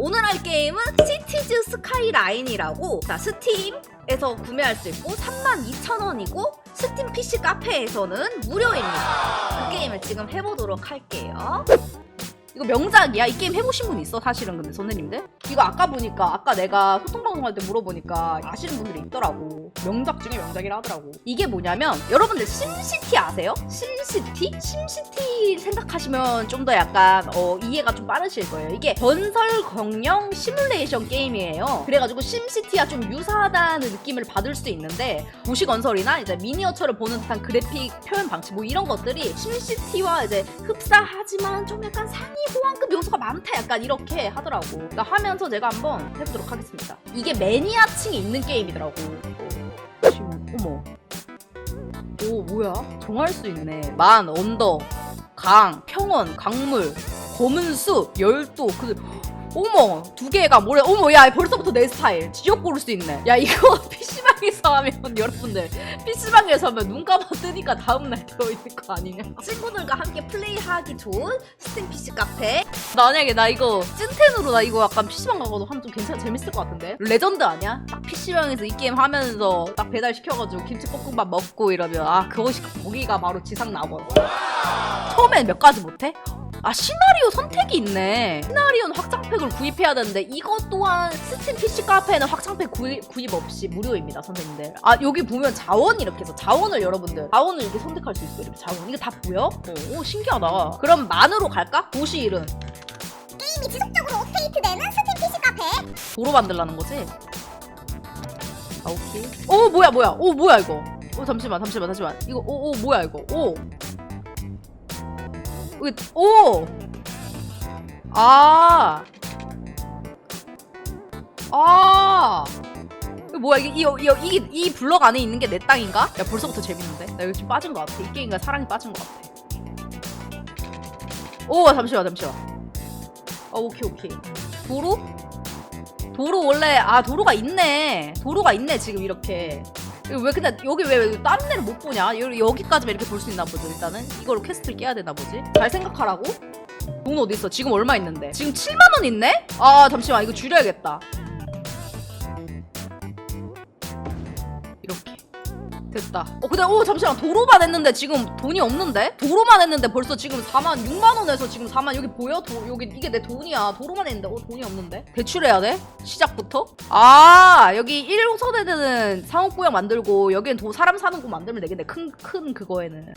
오늘 할 게임은 시티즈 스카이라인이라고 자, 스팀에서 구매할 수 있고 32,000원이고 스팀 PC 카페에서는 무료입니다. 그 게임을 지금 해보도록 할게요. 이거 명작이야? 이 게임 해보신 분 있어? 사실은 근데 선생님들? 이거 아까 보니까 아까 내가 소통방송할 때 물어보니까 아시는 분들이 있더라고 명작 중에 명작이라 하더라고 이게 뭐냐면 여러분들 심시티 아세요? 심시티? 심시티 생각하시면 좀 더 약간 어, 이해가 좀 빠르실 거예요 이게 건설 경영 시뮬레이션 게임이에요 그래가지고 심시티와 좀 유사하다는 느낌을 받을 수 있는데 도시 건설이나 이제 미니어처를 보는 듯한 그래픽 표현 방식 뭐 이런 것들이 심시티와 이제 흡사하지만 좀 약간 상위 호환급 요소가 많다 약간 이렇게 하더라고. 그러니까 하면서 제가 한번 해보도록 하겠습니다. 이게 매니아층이 있는 게임이더라고. 어, 지금 어머. 오 뭐야? 정할 수 있네. 만 언덕 강 평원 강물 검은 숲 열도 그 어머 두 개가 뭐래. 어머 야 벌써부터 내 스타일. 지옥 고를 수 있네. 야 이거 PC방에서 하면 여러분들 PC방에서 하면 눈 감아 뜨니까 다음날 되어있는 거 아니냐 친구들과 함께 플레이하기 좋은 스팀 PC 카페 만약에 나 이거 찐텐으로 나 이거 약간 PC방 가고도 하면 좀 괜찮아 재밌을 것 같은데 레전드 아니야? 딱 PC방에서 이 게임 하면서 딱 배달 시켜가지고 김치볶음밥 먹고 이러면 아 그것이 거기가 바로 지상 낙원 처음엔 몇 가지 못해? 아 시나리오 선택이 있네. 시나리오는 확장팩을 구입해야 되는데 이것 또한 스팀 PC 카페에는 확장팩 구입, 구입 없이 무료입니다 선생님들. 아 여기 보면 자원 이렇게 해서 자원을 여러분들 자원을 이렇게 선택할 수 있어 이렇게 자원. 이게 다 보여? 오, 오 신기하다. 그럼 만으로 갈까? 도시 이름 게임이 지속적으로 업데이트되는 스팀 PC 카페. 도로 만들라는 거지? 아 오케이. 오 뭐야 뭐야. 오 뭐야 이거. 오 잠시만 잠시만 잠시만. 이거 오 오 뭐야 이거. 오 오! 아! 아! 이거 뭐야 이게 이, 이, 이, 이 블럭 안에 있는 게 내 땅인가? 야 벌써부터 재밌는데? 나 여기 좀 빠진 것 같아 이 게임과 사랑이 빠진 것 같아 오 잠시만 잠시만 어 오케이 오케이 도로? 도로 원래 아 도로가 있네 도로가 있네 지금 이렇게 왜 근데 여기 왜, 왜 다른 데를 못 보냐? 여기, 여기까지만 이렇게 볼 수 있나 보죠 일단은? 이걸로 퀘스트를 깨야 되나 보지? 잘 생각하라고? 돈 어디 있어? 지금 얼마 있는데? 지금 7만 원 있네? 아 잠시만. 이거 줄여야겠다 됐다. 어 근데 오 잠시만. 도로만 했는데 지금 돈이 없는데? 도로만 했는데 벌써 지금 4만 6만 원에서 지금 4만 여기 보여? 도, 여기 이게 내 돈이야. 도로만 했는데 어 돈이 없는데? 대출해야 돼? 시작부터? 아 여기 1호선에는 상업구역 만들고 여기는 도 사람 사는 곳 만들면 되겠네. 큰 큰 그거에는.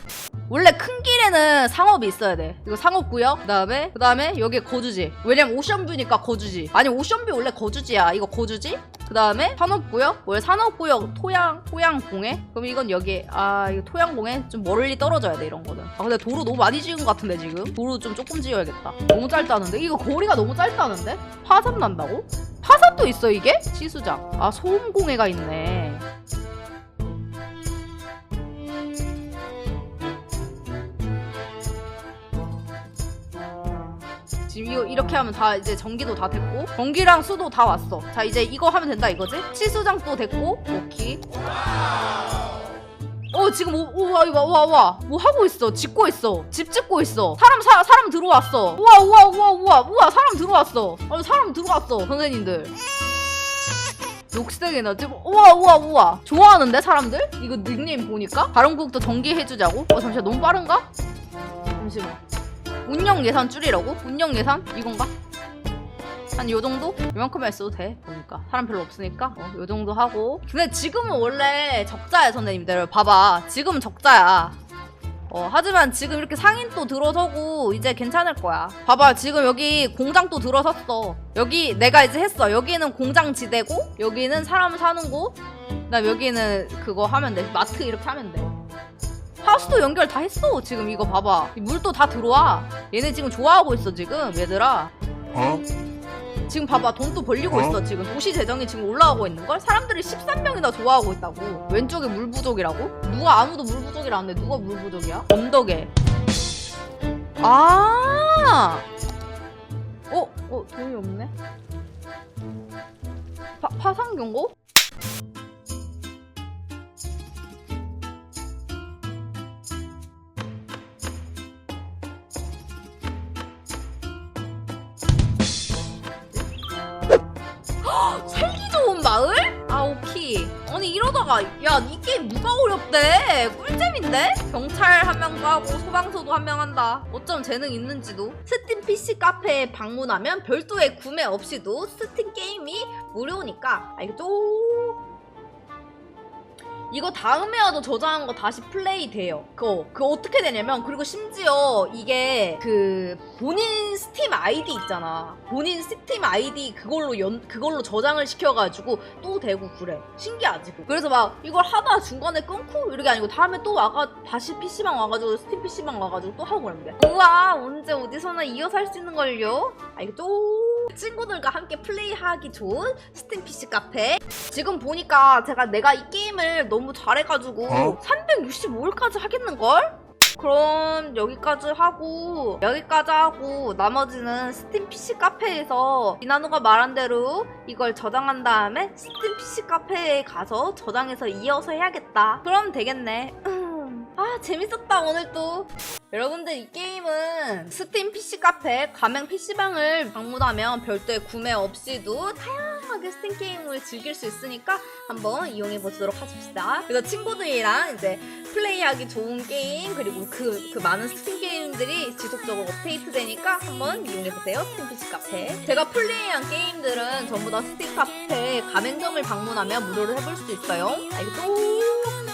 원래 큰 길에는 상업이 있어야 돼. 이거 상업구역 그다음에 그다음에 여기 거주지. 왜냐면 오션뷰니까 거주지. 아니 오션뷰 원래 거주지야. 이거 거주지 그 다음에 산업구역? 뭘 산업구역? 토양 토양공해? 그럼 이건 여기 아 이거 토양공해? 좀 멀리 떨어져야 돼 이런 거는. 아 근데 도로 너무 많이 지은 것 같은데 지금? 도로 좀 조금 지어야겠다. 너무 짧다는데? 이거 거리가 너무 짧다는데? 파산 난다고? 파산도 있어 이게? 시수장. 아 소음공해가 있네 지금 이거 이렇게 하면 다 이제 전기도 다 됐고 전기랑 수도 다 왔어 자 이제 이거 하면 된다 이거지 치수장도 됐고 오케이 어 지금 오, 오, 와, 와, 와, 와. 뭐 하고 있어? 짓고 있어. 집 짓고 있어. 사람, 사, 사람 들어왔어. 우와, 우와, 우와, 우와, 우와, 사람 들어왔어. 아니, 사람 들어왔어, 선생님들. 녹색이나 지금 우와 우와 우와 좋아하는데 사람들? 이거 닉네임 보니까 다른 국도 전기 해주자고? 어 잠시만 너무 빠른가? 잠시만 운영 예산 줄이라고? 운영 예산? 이건가? 한 요 정도? 이만큼만 써도 돼 보니까 사람 별로 없으니까 어, 요 정도 하고 근데 지금은 원래 적자야 선생님들 봐봐 지금은 적자야 어, 하지만 지금 이렇게 상인 또 들어서고 이제 괜찮을 거야. 봐봐, 지금 여기 공장 또 들어섰어. 여기 내가 이제 했어. 여기는 공장 지대고, 여기는 사람 사는 곳, 그다음 여기는 그거 하면 돼. 마트 이렇게 하면 돼. 하우스도 연결 다 했어. 지금 이거 봐봐. 이 물도 다 들어와. 얘네 지금 좋아하고 있어 지금 얘들아. 어? 지금 봐봐 돈도 벌리고 어? 있어 지금 도시 재정이 지금 올라가고 있는 걸 사람들이 13명이나 좋아하고 있다고 왼쪽에 물 부족이라고 누가 아무도 물 부족이라는데 누가 물 부족이야 언덕에 아 어? 어 돈이 없네 파, 파상 경고? 아니 이러다가 야 이 게임 누가 어렵대 꿀잼인데? 경찰 한 명도 하고 소방서도 한 명 한다 어쩜 재능 있는지도 스팀 PC 카페에 방문하면 별도의 구매 없이도 스팀 게임이 무료니까 알겠죠? 이거 다음에 와도 저장한 거 다시 플레이 돼요. 그거, 그거 어떻게 되냐면, 그리고 심지어 이게 그 본인 스팀 아이디 있잖아. 본인 스팀 아이디 그걸로 연, 그걸로 저장을 시켜가지고 또 되고 그래. 신기하지? 그거. 그래서 막 이걸 하다 중간에 끊고 이렇게 아니고 다음에 또 와가, 다시 PC방 와가지고 스팀 PC방 와가지고 또 하고 돼. 우와, 언제 어디서나 이어서 할 수 있는 걸요? 알겠죠? 친구들과 함께 플레이하기 좋은 스팀 PC 카페 지금 보니까 제가 내가 이 게임을 너무 잘해가지고 어? 365일까지 하겠는걸? 그럼 여기까지 하고 여기까지 하고 나머지는 스팀 PC 카페에서 이나누가 말한 대로 이걸 저장한 다음에 스팀 PC 카페에 가서 저장해서 이어서 해야겠다 그럼 되겠네 음. 아 재밌었다 오늘 또 여러분들 이 게임은 스팀 PC 카페 가맹 PC방을 방문하면 별도의 구매 없이도 다양하게 스팀 게임을 즐길 수 있으니까 한번 이용해 보도록 하십시다. 그래서 친구들이랑 이제 플레이하기 좋은 게임 그리고 그, 그 많은 스팀 게임들이 지속적으로 업데이트 되니까 한번 이용해 보세요. 스팀 PC 카페. 제가 플레이한 게임들은 전부 다 스팀 카페 가맹점을 방문하면 무료로 해볼 수 있어요. 알겠죠?